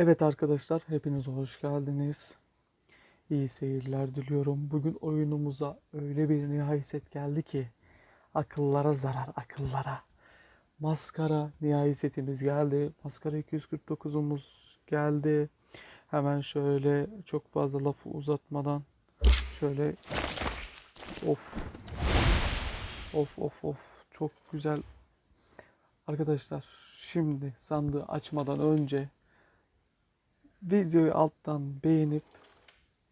Evet arkadaşlar hepiniz hoş geldiniz. İyi seyirler diliyorum. Bugün oyunumuza öyle bir nihai set geldi ki akıllara zarar akıllara. Maskara nihai setimiz geldi. Maskara 249'umuz geldi. Hemen şöyle çok fazla lafı uzatmadan şöyle of of of of çok güzel Arkadaşlar şimdi sandığı açmadan önce videoyu alttan beğenip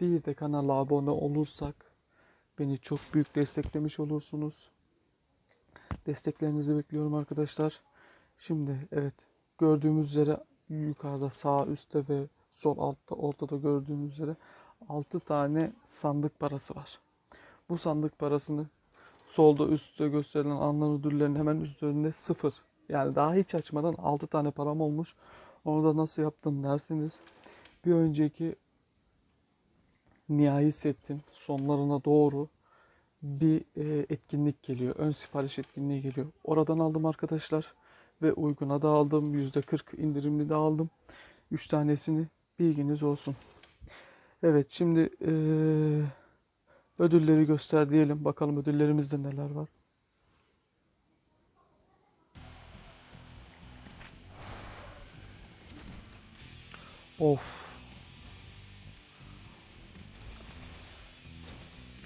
bir de kanala abone olursak beni çok büyük desteklemiş olursunuz. Desteklerinizi bekliyorum arkadaşlar. Şimdi evet gördüğümüz üzere yukarıda sağ üstte ve sol altta ortada gördüğümüz üzere 6 tane sandık parası var. Bu sandık parasını solda üstte gösterilen anlam ödüllerinin hemen üzerinde sıfır. Yani daha hiç açmadan 6 tane param olmuş. Onu da nasıl yaptım derseniz bir önceki nihai setin sonlarına doğru bir e, etkinlik geliyor. Ön sipariş etkinliği geliyor. Oradan aldım arkadaşlar ve uyguna da aldım. %40 indirimli de aldım. 3 tanesini bilginiz olsun. Evet şimdi e, ödülleri göster diyelim. Bakalım ödüllerimizde neler var. Of.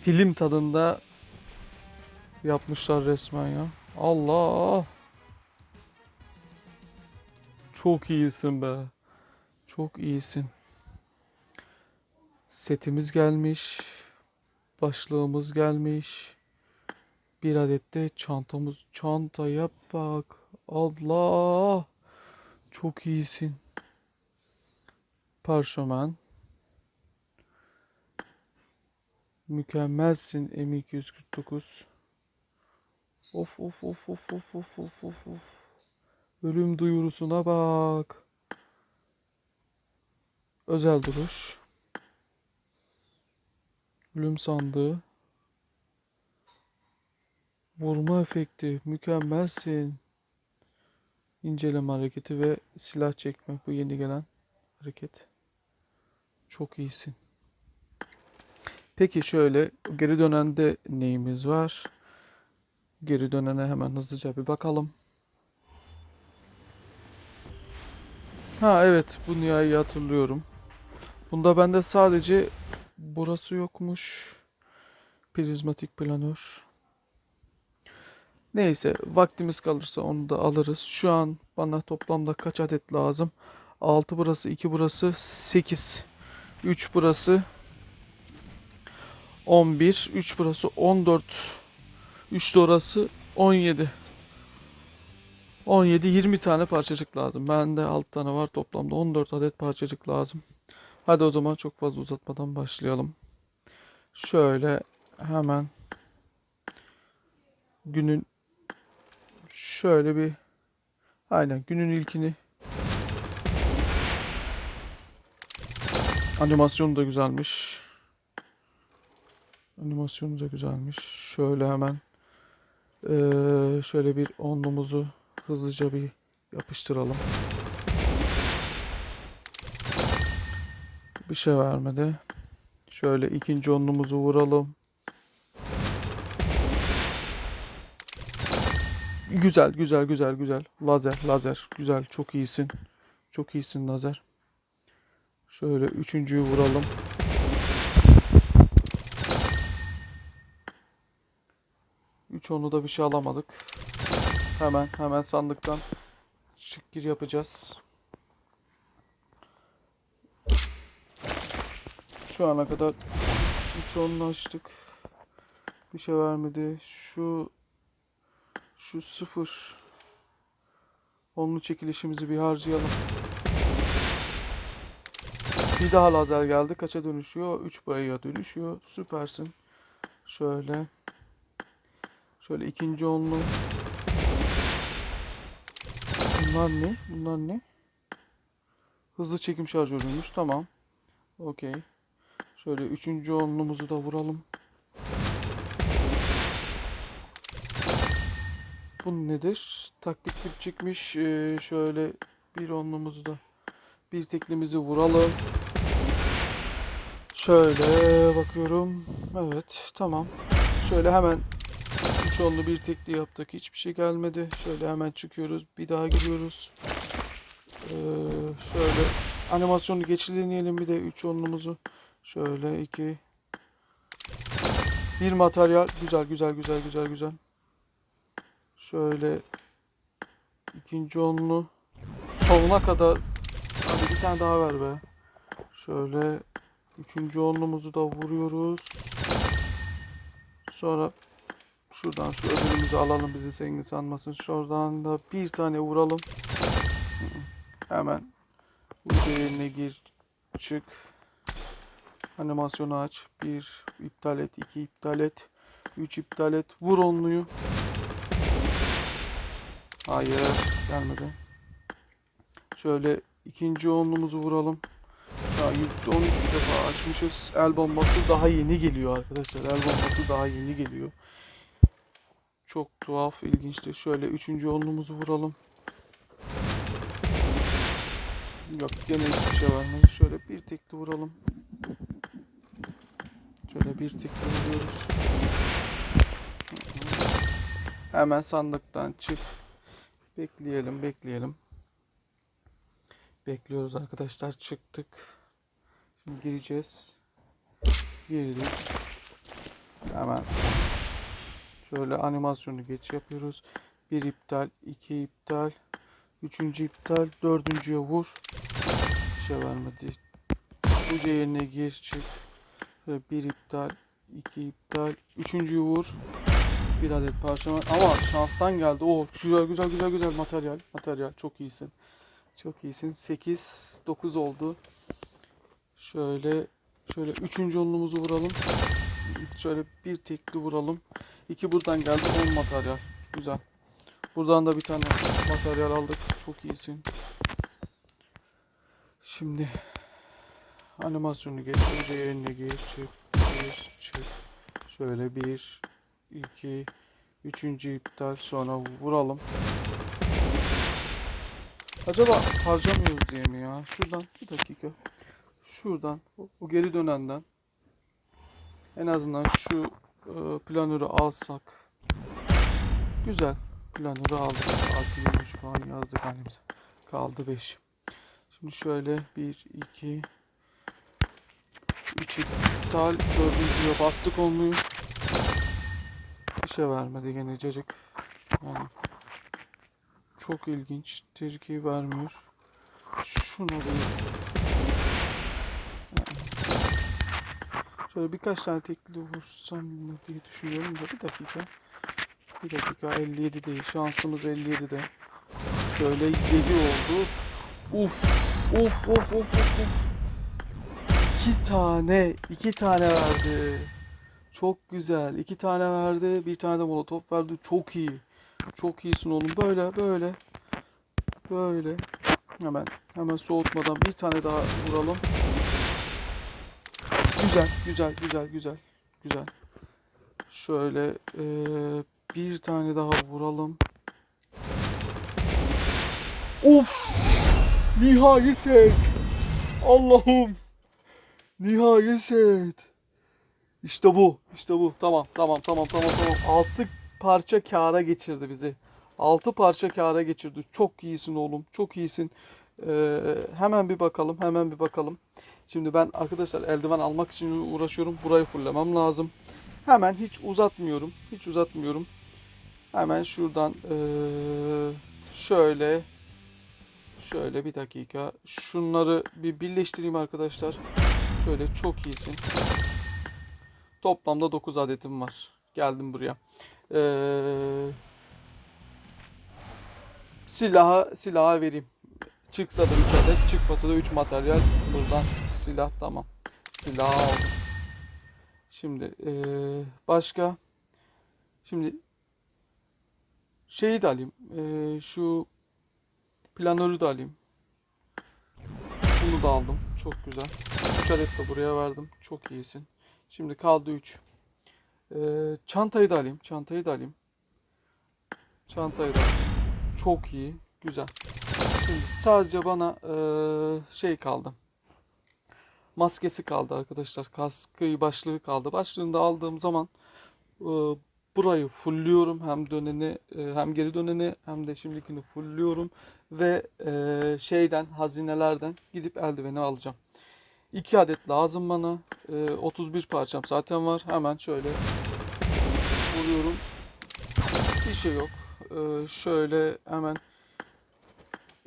Film tadında yapmışlar resmen ya. Allah. Çok iyisin be. Çok iyisin. Setimiz gelmiş. Başlığımız gelmiş. Bir adet de çantamız. Çantaya bak. Allah. Çok iyisin. Parşömen. Mükemmelsin M249. Of of of of of of of of of. Ölüm duyurusuna bak. Özel duruş. Ölüm sandığı. Vurma efekti. Mükemmelsin. İnceleme hareketi ve silah çekme. Bu yeni gelen hareket. Çok iyisin. Peki şöyle geri dönende neyimiz var? Geri dönene hemen hızlıca bir bakalım. Ha evet bu nihayet hatırlıyorum. Bunda bende sadece burası yokmuş. Prizmatik planör. Neyse vaktimiz kalırsa onu da alırız. Şu an bana toplamda kaç adet lazım? 6 burası, 2 burası, 8. 3 burası 11, 3 burası 14. 3 de orası 17. 17 20 tane parçacık lazım. Bende 6 tane var toplamda 14 adet parçacık lazım. Hadi o zaman çok fazla uzatmadan başlayalım. Şöyle hemen günün şöyle bir aynen günün ilkini Animasyonu da güzelmiş. Animasyonu da güzelmiş. Şöyle hemen eee, şöyle bir onlumuzu hızlıca bir yapıştıralım. Bir şey vermedi. Şöyle ikinci onlumuzu vuralım. Güzel, güzel, güzel, güzel. Lazer, lazer. Güzel, çok iyisin. Çok iyisin lazer. Şöyle üçüncüyü vuralım. Üç onu da bir şey alamadık. Hemen hemen sandıktan çık gir yapacağız. Şu ana kadar üç onunu açtık. Bir şey vermedi. Şu şu sıfır. Onlu çekilişimizi bir harcayalım. Bir daha lazer geldi. Kaça dönüşüyor? 3 boyaya dönüşüyor. Süpersin. Şöyle. Şöyle ikinci onlu. Bunlar ne? Bunlar ne? Hızlı çekim şarjörüymüş. Tamam. Okey. Şöyle üçüncü onlumuzu da vuralım. Bu nedir? Taktik tip çıkmış. Ee, şöyle bir onlumuzu da bir teklimizi vuralım. Şöyle bakıyorum. Evet tamam. Şöyle hemen üç onlu bir tekli yaptık. Hiçbir şey gelmedi. Şöyle hemen çıkıyoruz. Bir daha giriyoruz. Ee, şöyle animasyonu geçileneyelim bir de üç onlumuzu. Şöyle iki. Bir materyal. Güzel güzel güzel güzel güzel. Şöyle ikinci onlu. Sonuna kadar. Hadi bir tane daha ver be. Şöyle üçüncü onlumuzu da vuruyoruz. Sonra şuradan şu ödülümüzü alalım bizi zengin sanmasın. Şuradan da bir tane vuralım. Hemen bu yerine gir çık. Animasyonu aç. 1 iptal et, 2 iptal et, 3 iptal et. Vur onluyu. Hayır, gelmedi. Şöyle ikinci onlumuzu vuralım. An 113 defa açmışız. El bombası daha yeni geliyor arkadaşlar. El bombası daha yeni geliyor. Çok tuhaf, ilginçtir. Şöyle üçüncü onlumuzu vuralım. Yok gene hiçbir şey vermedi. Şöyle bir tekli vuralım. Şöyle bir tekli vuruyoruz. Hemen sandıktan çık. Bekleyelim, bekleyelim. Bekliyoruz arkadaşlar. Çıktık. Şimdi gireceğiz. Girdik. Hemen şöyle animasyonu geç yapıyoruz. Bir iptal, iki iptal, üçüncü iptal, dördüncüye vur. Bir şey vermedi. Bu yerine gir çık. Şöyle bir iptal, iki iptal, üçüncüyü vur. Bir adet parçaman ama şanstan geldi. O güzel güzel güzel güzel materyal. Materyal çok iyisin. Çok iyisin. 8 9 oldu. Şöyle şöyle üçüncü onluğumuzu vuralım. Şöyle bir tekli vuralım. İki buradan geldi 10 materyal. Güzel. Buradan da bir tane materyal aldık. Çok iyisin. Şimdi animasyonu geç. Önce yerine gir, çık, gir. Şöyle bir, iki, üçüncü iptal sonra vuralım. Acaba harcamıyoruz diye mi ya? Şuradan bir dakika. Şuradan o geri dönenden en azından şu e, planörü alsak. Güzel. Planörü aldık. Artı 23 puan yazdık halimize. Kaldı 5. Şimdi şöyle 1, 2, 3 iptal. Dördüncüye bastık olmuyor. Bir şey vermedi gene cacık. Yani çok ilginç. Terki vermiyor. Şuna da Şöyle birkaç tane tekli vursam diye düşünüyorum da bir dakika. Bir dakika 57 değil. Şansımız 57'de. Şöyle 7 oldu. Uf uf uf uf uf. İki tane. iki tane verdi. Çok güzel. iki tane verdi. Bir tane de molotof verdi. Çok iyi. Çok iyisin oğlum. Böyle böyle. Böyle. Hemen hemen soğutmadan bir tane daha vuralım. Güzel, güzel, güzel, güzel, güzel. Şöyle eee, bir tane daha vuralım. Of! Nihai set! Allah'ım! Nihai set! İşte bu, işte bu. Tamam, tamam, tamam, tamam, tamam. Altı parça kâra geçirdi bizi. Altı parça kâra geçirdi. Çok iyisin oğlum, çok iyisin. Eee, hemen bir bakalım, hemen bir bakalım. Şimdi ben arkadaşlar eldiven almak için uğraşıyorum. Burayı fullemem lazım. Hemen hiç uzatmıyorum. Hiç uzatmıyorum. Hemen şuradan şöyle şöyle bir dakika. Şunları bir birleştireyim arkadaşlar. Şöyle çok iyisin. Toplamda 9 adetim var. Geldim buraya. Silaha silaha vereyim. Çıksa da 3 adet, çıkmasa da 3 materyal. Buradan silah tamam. Silah aldım. Şimdi eee, başka. Şimdi şeyi de alayım. Eee, şu planörü de alayım. Bunu da aldım. Çok güzel. 3 adet de buraya verdim. Çok iyisin. Şimdi kaldı 3. çantayı da alayım. Çantayı da alayım. Çantayı da alayım. Çok iyi. Güzel. Şimdi sadece bana eee, şey kaldı. Maskesi kaldı arkadaşlar. Kaskı başlığı kaldı. Başlığını da aldığım zaman eee, burayı fullüyorum. Hem döneni eee, hem geri döneni hem de şimdikini fullüyorum. Ve eee, şeyden hazinelerden gidip eldiveni alacağım. 2 adet lazım bana. Eee, 31 parçam zaten var. Hemen şöyle vuruyorum. Bir şey yok. Eee, şöyle hemen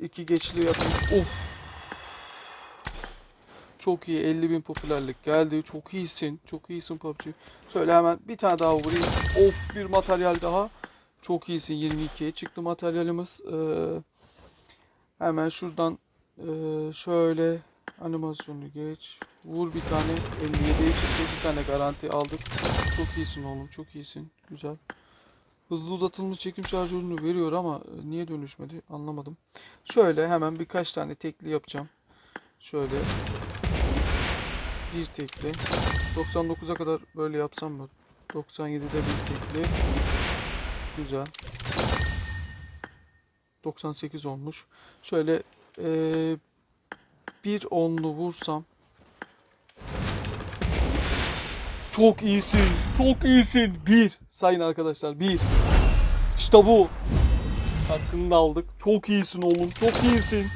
iki geçli yapayım. Of. Çok iyi. 50 bin popülerlik geldi. Çok iyisin. Çok iyisin PUBG. Şöyle hemen bir tane daha vurayım. Of bir materyal daha. Çok iyisin. 22'ye çıktı materyalimiz. Ee, hemen şuradan ee, şöyle animasyonu geç. Vur bir tane. 57'ye çıktı. Bir tane garanti aldık. Çok iyisin oğlum. Çok iyisin. Güzel. Hızlı uzatılmış çekim şarjörünü veriyor ama e, niye dönüşmedi anlamadım. Şöyle hemen birkaç tane tekli yapacağım. Şöyle bir tekli. 99'a kadar böyle yapsam mı? 97'de bir tekli. Güzel. 98 olmuş. Şöyle eee, bir onlu vursam. Çok iyisin. Çok iyisin. Bir. Sayın arkadaşlar. Bir. İşte bu. Kaskını da aldık. Çok iyisin oğlum. Çok iyisin.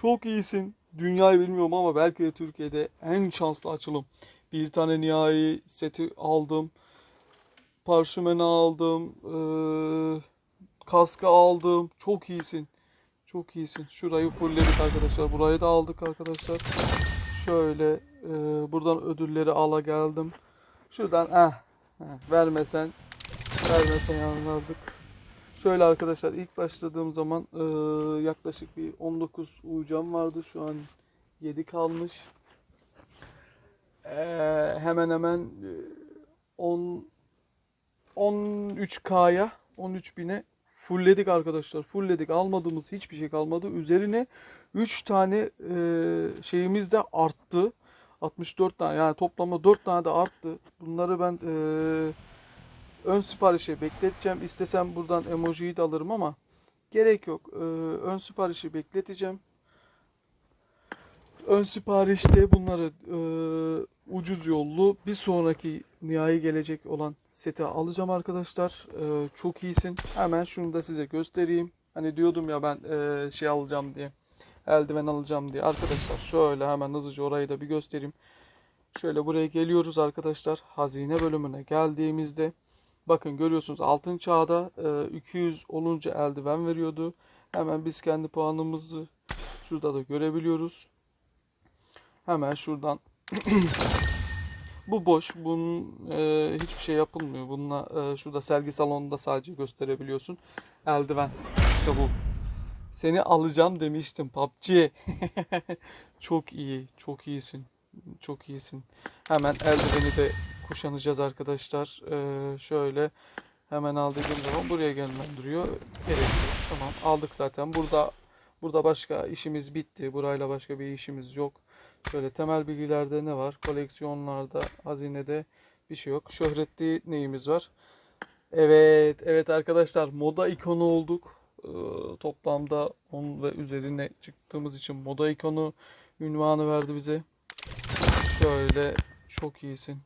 Çok iyisin. Dünyayı bilmiyorum ama belki de Türkiye'de en şanslı açılım. Bir tane nihai seti aldım. Parşömeni aldım. Ee, kaskı aldım. Çok iyisin. Çok iyisin. Şurayı fullledik arkadaşlar. Burayı da aldık arkadaşlar. Şöyle e, buradan ödülleri ala geldim. Şuradan ah heh, vermesen vermesen yanlardık. Şöyle arkadaşlar ilk başladığım zaman e, yaklaşık bir 19 ucam vardı. Şu an 7 kalmış. E, hemen hemen e, 10 13K'ya 13 bine fullledik arkadaşlar. Fullledik. Almadığımız hiçbir şey kalmadı. Üzerine 3 tane e, şeyimiz de arttı. 64 tane yani toplamda 4 tane de arttı. Bunları ben e, ön siparişe bekleteceğim. İstesem buradan emojiyi de alırım ama gerek yok. E, ön siparişi bekleteceğim. Ön siparişte bunları e, ucuz yollu bir sonraki nihai gelecek olan seti alacağım arkadaşlar. E, çok iyisin. Hemen şunu da size göstereyim. Hani diyordum ya ben e, şey alacağım diye. Eldiven alacağım diye. Arkadaşlar şöyle hemen hızlıca orayı da bir göstereyim. Şöyle buraya geliyoruz arkadaşlar. Hazine bölümüne geldiğimizde bakın görüyorsunuz altın çağda e, 200 olunca eldiven veriyordu. Hemen biz kendi puanımızı şurada da görebiliyoruz. Hemen şuradan bu boş. Bunun e, hiçbir şey yapılmıyor. Bununla e, şurada sergi salonunda sadece gösterebiliyorsun. Eldiven. İşte bu. Seni alacağım demiştim PUBG. çok iyi. Çok iyisin. Çok iyisin. Hemen eldiveni de kuşanacağız arkadaşlar. Ee, şöyle hemen aldığım zaman buraya gelmem duruyor. Gerek. Tamam aldık zaten. Burada burada başka işimiz bitti. Burayla başka bir işimiz yok. Şöyle temel bilgilerde ne var? Koleksiyonlarda, hazinede bir şey yok. Şöhretli neyimiz var? Evet, evet arkadaşlar moda ikonu olduk. Ee, toplamda 10 ve üzerine çıktığımız için moda ikonu ünvanı verdi bize. Şöyle çok iyisin.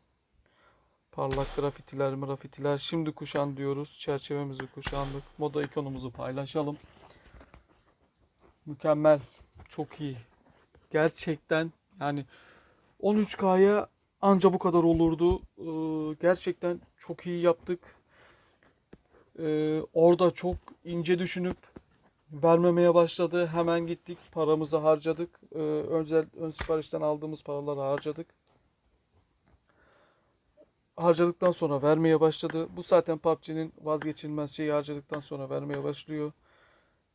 Parlak grafitiler, grafitiler. Şimdi kuşan diyoruz. Çerçevemizi kuşandık. Moda ikonumuzu paylaşalım. Mükemmel. Çok iyi. Gerçekten yani 13K'ya anca bu kadar olurdu. Ee, gerçekten çok iyi yaptık. Ee, orada çok ince düşünüp vermemeye başladı. Hemen gittik paramızı harcadık. Ee, özel ön siparişten aldığımız paraları harcadık. Harcadıktan sonra vermeye başladı. Bu zaten PUBG'nin vazgeçilmez şeyi harcadıktan sonra vermeye başlıyor.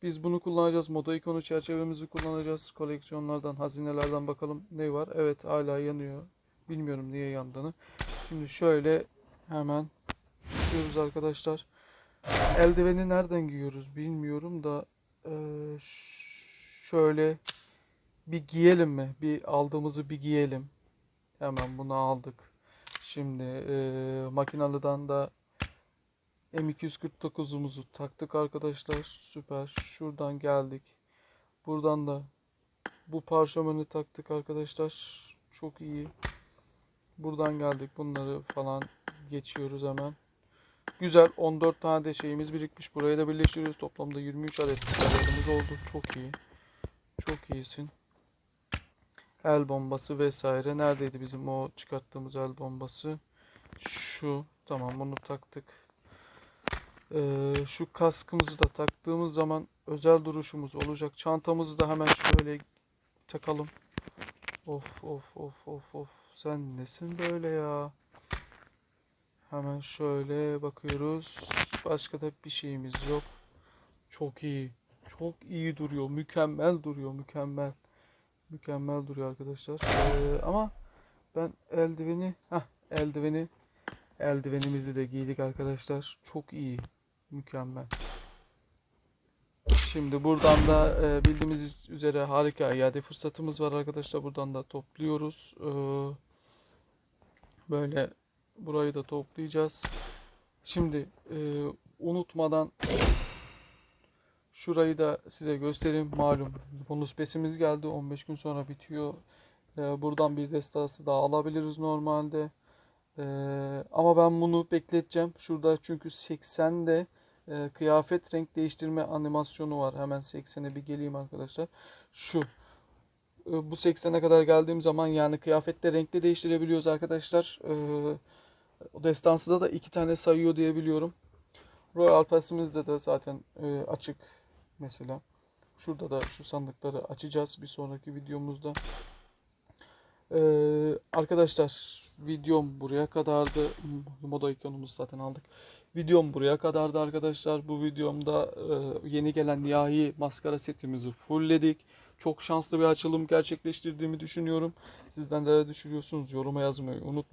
Biz bunu kullanacağız. Moda ikonu çerçevemizi kullanacağız. Koleksiyonlardan, hazinelerden bakalım ne var. Evet hala yanıyor. Bilmiyorum niye yandığını. Şimdi şöyle hemen gidiyoruz arkadaşlar. Eldiveni nereden giyiyoruz bilmiyorum da eee, şöyle bir giyelim mi? Bir aldığımızı bir giyelim. Hemen bunu aldık. Şimdi eee makinalıdan da M249'umuzu taktık arkadaşlar. Süper. Şuradan geldik. Buradan da bu parşömeni taktık arkadaşlar. Çok iyi. Buradan geldik. Bunları falan geçiyoruz hemen. Güzel. 14 tane de şeyimiz birikmiş. Buraya da birleştiriyoruz. Toplamda 23 adet oldu. Çok iyi. Çok iyisin. El bombası vesaire. Neredeydi bizim o çıkarttığımız el bombası? Şu. Tamam bunu taktık. Ee, şu kaskımızı da taktığımız zaman özel duruşumuz olacak. Çantamızı da hemen şöyle takalım. Of of of of of. Sen nesin böyle ya? Hemen şöyle bakıyoruz. Başka da bir şeyimiz yok. Çok iyi. Çok iyi duruyor. Mükemmel duruyor. Mükemmel. Mükemmel duruyor arkadaşlar. Ee, ama ben eldiveni, heh, eldiveni, eldivenimizi de giydik arkadaşlar. Çok iyi. Mükemmel. Şimdi buradan da e, bildiğimiz üzere harika iade fırsatımız var arkadaşlar. Buradan da topluyoruz. Ee, böyle burayı da toplayacağız. Şimdi e, unutmadan şurayı da size göstereyim. Malum bonus besimiz geldi. 15 gün sonra bitiyor. Ee, buradan bir destası daha alabiliriz normalde. Ee, ama ben bunu bekleteceğim. Şurada çünkü 80'de e, kıyafet renk değiştirme animasyonu var. Hemen 80'e bir geleyim arkadaşlar. Şu. E, bu 80'e kadar geldiğim zaman yani kıyafette renkte değiştirebiliyoruz arkadaşlar. E, o destansıda da iki tane sayıyor diye biliyorum. Royal Pass'imizde de zaten e, açık mesela. Şurada da şu sandıkları açacağız bir sonraki videomuzda. Ee, arkadaşlar videom buraya kadardı. Moda ikonumuzu zaten aldık. Videom buraya kadardı arkadaşlar. Bu videomda e, yeni gelen nihai maskara setimizi fullledik. Çok şanslı bir açılım gerçekleştirdiğimi düşünüyorum. Sizden de düşünüyorsunuz yoruma yazmayı unutmayın.